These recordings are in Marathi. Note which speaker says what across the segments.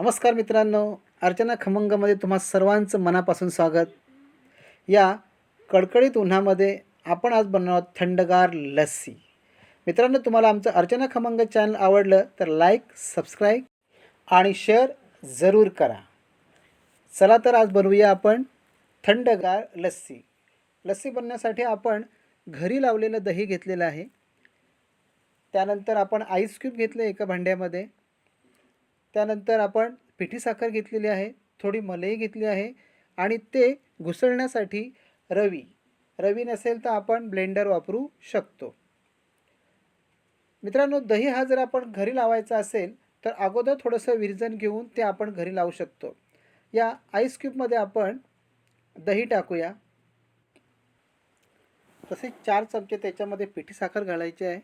Speaker 1: नमस्कार मित्रांनो अर्चना खमंगमध्ये तुम्हा सर्वांचं मनापासून स्वागत. या कडकडीत उन्हामध्ये आपण आज बनवणार आहोत थंडगार लस्सी. मित्रांनो तुम्हाला आमचं अर्चना खमंग चॅनल आवडलं तर लाईक सबस्क्राईब आणि शेअर जरूर करा. चला तर आज बनवूया आपण थंडगार लस्सी. लस्सी बनण्यासाठी आपण घरी लावलेलं दही घेतलेलं आहे. त्यानंतर आपण आईस क्यूब घेतलं एका भांड्यामध्ये. त्यानंतर आपण पिठी साखर घेतलेली आहे थोडी मलई घेतली आहे आणि ते घुसळण्यासाठी रवी. रवी नसेल तर आपण ब्लेंडर वापरू शकतो. मित्रांनो दही हा जर आपण घरी लावायचा असेल तर अगोदर थोडंसं विरजन घेऊन ते आपण घरी लावू शकतो. या आईस क्यूबमध्ये आपण दही टाकूया. तसे चार चमचे त्याच्यामध्ये पिठी साखर घालायची आहे.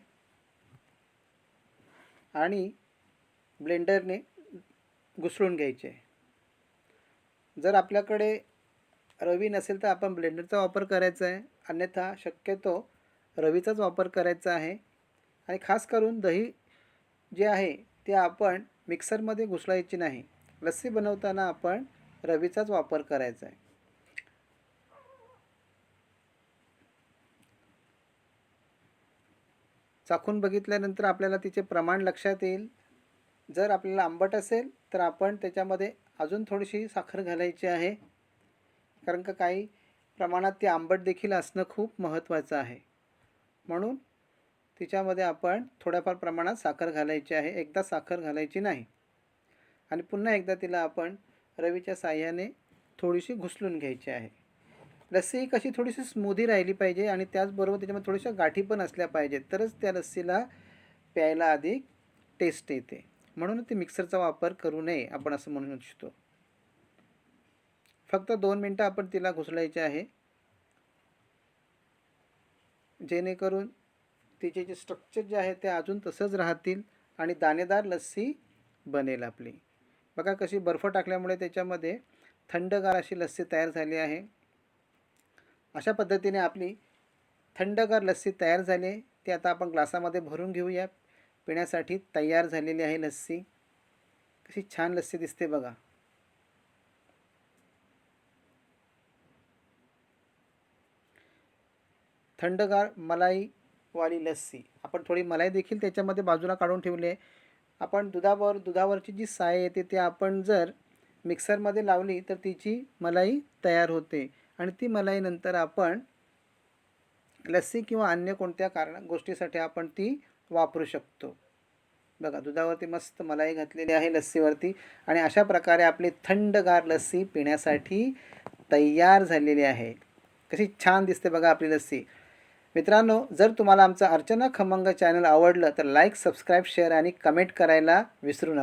Speaker 1: आणि ब्लेंडरने घुसळून घ्यायचे. जर आपल्याकडे रवी नसेल तर आपण ब्लेंडरचा वापर करायचा आहे. अन्यथा शक्यतो रवीचाच वापर करायचा आहे. आणि खास करून दही जे आहे ते आपण मिक्सरमध्ये घुसळायची नाही. लस्सी बनवताना आपण रवीचाच वापर करायचा आहे. चाखून बघितल्यानंतर आपल्याला तिचे प्रमाण लक्षात येईल. जर आपल्याला आंबट असेल तर आपण त्याच्यामध्ये अजून थोडीशी साखर घालायची आहे. कारण का काही प्रमाणात ते आंबट देखील असणं खूप महत्त्वाचं आहे. म्हणून तिच्यामध्ये आपण थोड्याफार प्रमाणात साखर घालायची आहे. एकदा साखर घालायची नाही. आणि पुन्हा एकदा तिला आपण रवीच्या साह्याने थोडीशी घुसलून घ्यायची आहे. लस्सी कशी थोडीशी स्मूदी राहिली पाहिजे आणि त्याचबरोबर त्याच्यामध्ये थोड्याशा गाठी पण असल्या पाहिजेत तरच त्या लस्सीला प्यायला अधिक टेस्ट येते. म्हणून ती मिक्सरचा वापर करू नये आपण असं म्हणू इच्छितो. फक्त दोन मिनटं आपण तिला घुसळायचे आहे. जेणेकरून तिचे जे स्ट्रक्चर जे आहे ते अजून तसंच राहतील आणि दाणेदार लस्सी बनेल आपली. बघा कशी बर्फ टाकल्यामुळे त्याच्यामध्ये थंडगार अशी लस्सी तयार झाली आहे. अशा पद्धतीने आपली थंडगार लस्सी तयार झाली आहे. ती आता आपण ग्लासामध्ये भरून घेऊया पिण्यासाठी तयार झालेली आहे लस्सी. कशी छान लस्सी दिसते बघा. थंडगार मलाईवाली लस्सी. आपण थोडी मलाई देखील त्याच्यामध्ये बाजूला काढून ठेवली आहे. आपण दुधावर दुधावरची जी साय येते ते आपण जर मिक्सरमध्ये लावली तर तिची मलाई तयार होते. आणि ती मलाई नंतर आपण लस्सी किंवा अन्य कोणत्या कारण गोष्टीसाठी आपण ती वापरू शकतो. बघा दुधावरती मस्त मलाई घातलेली आहे लस्सीवरती आणि अशा प्रकारे आपली थंडगार लस्सी पिण्यासाठी तयार झालेली आहे. कशी छान दिसते बघा आपली लस्सी. मित्रांनो जर तुम्हाला आमचं अर्चना खमंग चॅनल आवडलं तर लाईक सबस्क्राईब शेअर आणि कमेंट करायला विसरू नका.